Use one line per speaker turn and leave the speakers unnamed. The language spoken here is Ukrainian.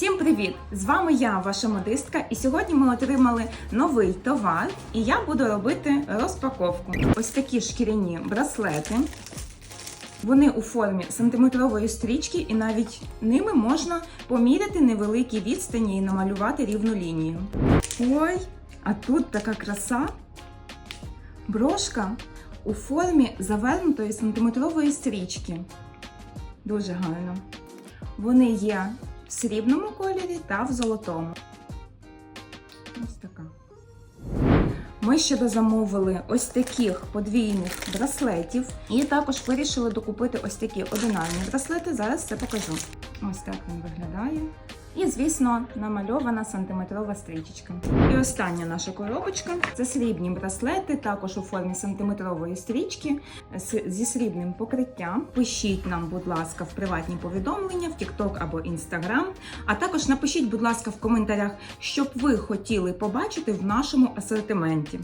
Всім привіт! З вами я, ваша модистка, і сьогодні ми отримали новий товар, і я буду робити розпаковку. Ось такі шкіряні браслети. Вони у формі сантиметрової стрічки, і навіть ними можна поміряти невеликі відстані і намалювати рівну лінію. Ой, а тут така краса. Брошка у формі завернутої сантиметрової стрічки. Дуже гарно. Вони є в срібному кольорі та в золотому. Ось така. Ми ще дозамовили ось таких подвійних браслетів. І також вирішили докупити ось такі одинарні браслети. Зараз це покажу. Ось так він виглядає. І, звісно, намальована сантиметрова стрічечка. І остання наша коробочка це срібні браслети, також у формі сантиметрової стрічки зі срібним покриттям. Пишіть нам, будь ласка, в приватні повідомлення в TikTok або Instagram. А також напишіть, будь ласка, в коментарях, що б ви хотіли побачити в нашому асортименті.